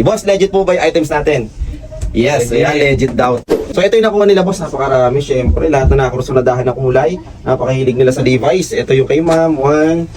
Boss, legit po ba yung items natin? Yes, Legit. ayan, legit daw. So ito yung nakuha nila boss, napakarami syempre. Lahat na nakakursunadahan na kulay. Napakahilig nila sa Levi's. Ito yung kay ma'am, one,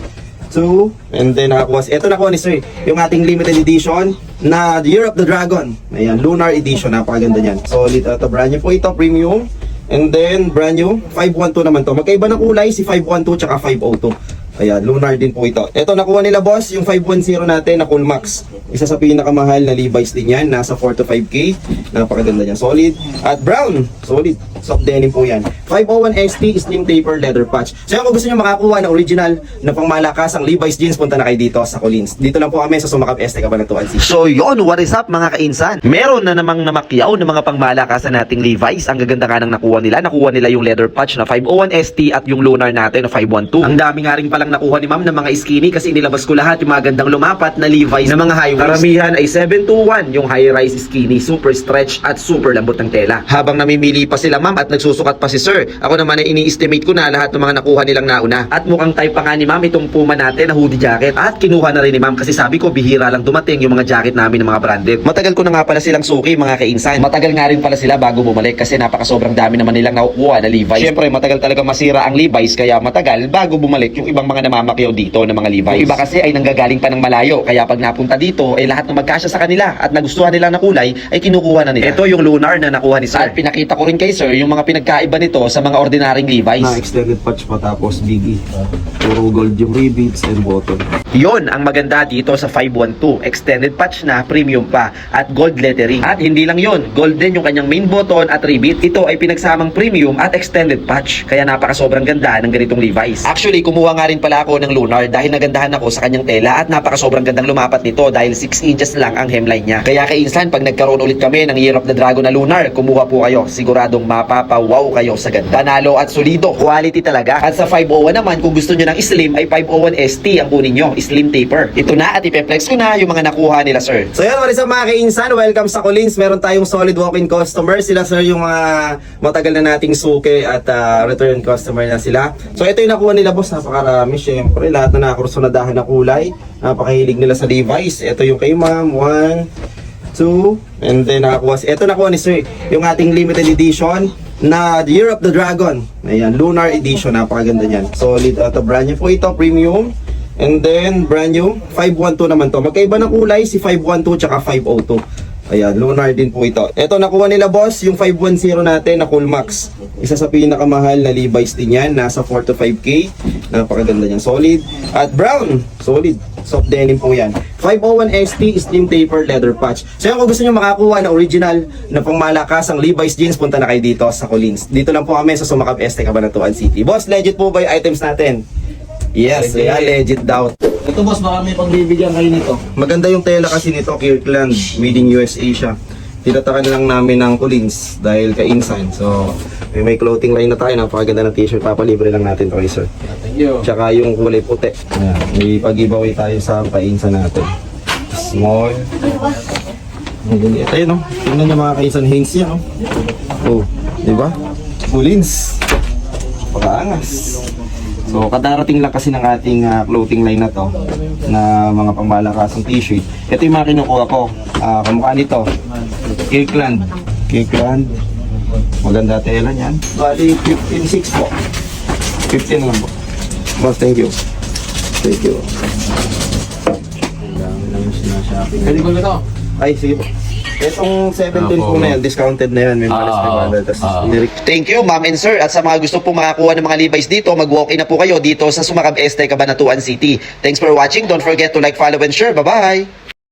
two, and then nakakuha. Ito nakuha ni sir, yung ating limited edition na Year of the Dragon. Ayan, Lunar Edition, napakaganda niyan. Solid, ito brand new po ito, premium. And then, brand new, 512 naman to. Magkaiba ng kulay, si 512 tsaka 502. Ayan, lunar din po ito. Ito, nakuha nila boss, yung 510 natin na Cool Max. Isa sa pinakamahal na Levi's din yan. Nasa 4 to 5K. Napakaganda niya. Solid. At brown. Solid. Soft denim po yan. 501 ST Slim Taper Leather Patch. So yan, kung gusto nyo makakuha ng original na pangmalakasang Levi's jeans, punta na kayo dito sa Collins. Dito lang po kami sa Sumakap Este, Cabanatuan City. So yon, what is up mga kainsan? Meron na namang namakyaw ng mga pangmalakasan nating Levi's. Ang gaganda nga ng nakuha nila. Nakuha nila yung leather patch na 501 ST at yung lunar natin na 512. Ang dami nga rin palang nakuha ni ma'am ng mga skinny kasi nilabas ko lahat yung mga gandang lumapat na Levi's na mga high waist. Karamihan ay 721 yung high rise skinny, super stretch at super lambot ng tela. Habang namimili pa sila ma'am at nagsusukat pa si sir, ako naman ay ini-estimate ko na lahat ng mga nakuha nilang nauna. At mukhang type pa nga ni ma'am itong puma natin na hoodie jacket at kinuha na rin ni ma'am kasi sabi ko bihira lang dumating yung mga jacket namin ng mga branded. Matagal ko na nga pala silang suki mga kainsan. Matagal nga rin pala sila bago bumalik kasi napaka sobrang dami naman nilang nakukuha na Levi's. Siyempre matagal talaga masira ang Levi's kaya matagal bago bumalik yung ibang mga namamakyaw dito ng mga Levi's. Yung iba kasi ay nanggagaling pa ng malayo kaya pag napunta dito ay lahat ng magkasya sa kanila at nagustuhan nila na kulay ay kinukuha na nila. Ito yung lunar na nakuha ni sir. At pinakita ko rin kay sir yung mga pinagkaiba nito sa mga ordinaryong Levi's. Na extended patch pa tapos biggie. Puro gold yung rivets and button. Yon ang maganda dito sa 512. Extended patch na, premium pa, at gold lettering. At hindi lang yon, gold din yung kanyang main button at rivet. Ito ay pinagsamang premium at extended patch. Kaya napaka sobrang ganda ng ganitong Levi's. Actually, kumuha nga rin pala ako ng Lunar dahil nagandahan ako sa kanyang tela at napaka sobrang gandang lumapat nito dahil 6 inches lang ang hemline niya. Kaya kay Insan, pag nagkaroon ulit kami ng Year of the Dragon na Lunar, kumuha po kayo. Siguradong mapapawaw kayo sa ganda. Panalo at solido. Quality talaga. At sa 501 naman, kung gusto nyo ng slim, ay 501 ST ang kunin nyo. Slim taper. Ito na at ipeflex ko na yung mga nakuha nila, sir. So yun, what is up mga kainsan? Welcome sa Collins. Meron tayong solid walk-in customer. Sila sir yung mga matagal na nating suki at ah, return customer na sila. So ito yung nakuha nila boss. Napakarami syempre. Lahat na nakakursunadahan na kulay. Napakahilig nila sa Levi's. Ito yung kay ma'am. One, two, and then nakakuha. Ito nakuha ni sir. Yung ating limited edition na Year of the Dragon. Ayan, Lunar Edition. Napakaganda niyan. Solid. Ito, brand new po ito. Premium. And then, brand new, 512 naman to. Magkaiba ng kulay, si 512 tsaka 502. Ayan, lunar din po ito. Ito, nakuha nila boss, yung 510 natin na Cool Max. Isa sa pinakamahal na Levi's din yan. Nasa 4 to 5K. Napakaganda niyan. Solid. At brown. Solid. Soft denim po yan. 501 ST Slim Taper Leather Patch. So yan, kung gusto nyo makakuha ng original na pangmalakasang Levi's jeans, punta na kayo dito sa Collins. Dito lang po kami sa Sumakap Este, Cabanatuan City. Boss, legit po ba yung items natin? Yes, Legit. yeah, legit daw. Ito boss, baka may pagbibigyan kayo nito. Maganda yung tela kasi nito, Kirkland, made in USA siya. Tinatakan lang namin ng Collins dahil ka-insan. So, may, may clothing line na tayo, napakaganda ng t-shirt, papalibre lang natin to kay sir. Thank you. Tsaka yung kulay puti. Ayan, may pag-giveaway tayo sa ka-insan natin. Small. Ang yun, no? Tingnan nyo mga ka-insan, Hanes yan, no? Oh, di ba? Collins. Pakaangas. So, kadarating lang kasi ng ating ah, clothing line na to na mga pangmalakasang t-shirt. Ito yung mga kinukuha ko. Ah, kamukha nito. Kirkland. Kirkland. Maganda tela niyan. Bali, 15.6 po. 15 lang po. Boss, thank you. Thank you. Dami naman sinashopping. Pwede ko na to. Ay, sige po. Itong 17 po na yan, discounted na yan. May malas Ah, uh, Tapos, nirik- Thank you, ma'am and sir. At sa mga gusto pong makakuha ng mga Levi's dito, mag-walk-in na po kayo dito sa Sumakab Este, Cabanatuan City. Thanks for watching. Don't forget to like, follow, and share. Bye-bye!